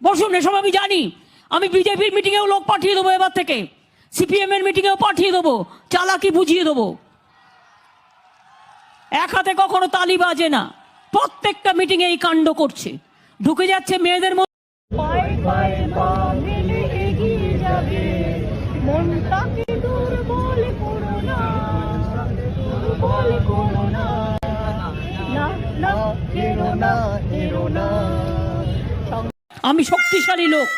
বসুন এসব আমি জানি আমি বিজেপির মিটিংয়েও লোক পাঠিয়ে দেবো এবার থেকে সিপিএম এর মিটিংয়েও পাঠিয়ে দেবো চালাকি বুঝিয়ে দেবো এক হাতে কখনো তালি বাজে না প্রত্যেকটা মিটিংয়ে এই কাণ্ড করছে ঢুকে যাচ্ছে মেয়েদের মধ্যে আমি শক্তিশালী লোক।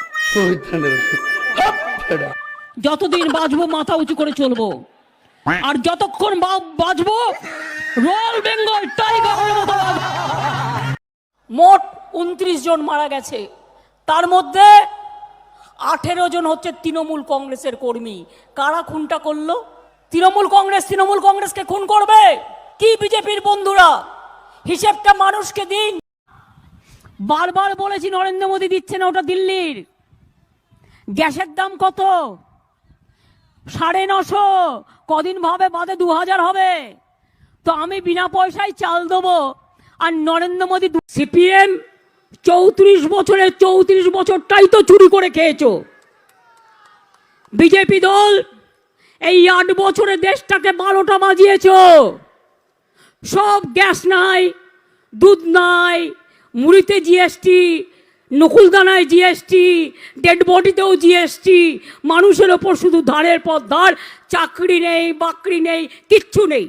যতদিন বাঁচবো, মাথা উঁচু করে চলবো। আর যতক্ষণ বাঁচবো, রয়্যাল বেঙ্গল টাইগারের মতো মোট উনত্রিশ জন মারা গেছে। তার মধ্যে আঠেরো জন হচ্ছে তৃণমূল কংগ্রেসের কর্মী। কারা খুনটা করল? তৃণমূল কংগ্রেস, তৃণমূল কংগ্রেসকে খুন করবে? কি বিজেপির বন্ধুরা? হিসেবটা মানুষকে দিন। বারবার বলেছি, নরেন্দ্র মোদী দিচ্ছে না, ওটা দিল্লির। গ্যাসের দাম কত? সাড়ে নশো। কদিন ভাবে বাদে দু হাজার হবে। তো আমি বিনা পয়সায় চাল দেবো, আর নরেন্দ্র মোদী সিপিএম চৌত্রিশ বছরের চৌত্রিশ বছরটাই তো চুরি করে খেয়েছো। বিজেপি দল এই আট বছরে দেশটাকে বারোটা বাজিয়েছ। সব গ্যাস নাই, দুধ নাই মুড়িতে জিএসটি নকুলদানায় জিএসটি ডেড বডিতেও জিএসটি মানুষের ওপর শুধু ধারের পর ধার চাকরি নেই, বাকরি নেই, কিচ্ছু নেই।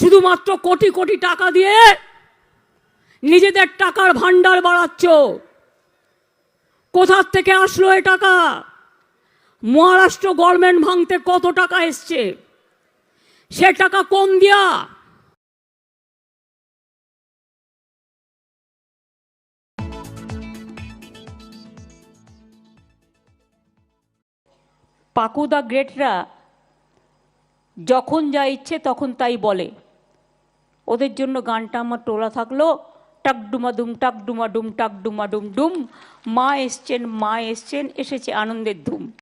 শুধুমাত্র কোটি কোটি টাকা দিয়ে নিজেদের টাকার ভান্ডার বাড়াচ্ছ। কোথার থেকে আসলো এ টাকা? মহারাষ্ট্র গভর্নমেন্ট ভাঙতে কত টাকা এসছে? সে টাকা কম দিয়া? পাকুদা গ্রেটরা যখন যা ইচ্ছে তখন তাই বলে। ওদের জন্য গানটা আমার টোলা থাকল টাকডুমা দুম টাকডুমা ডুম টাকডুমা ডুম ডুম, মা এসছেন মা এসছেন, এসেছে আনন্দের ধুম।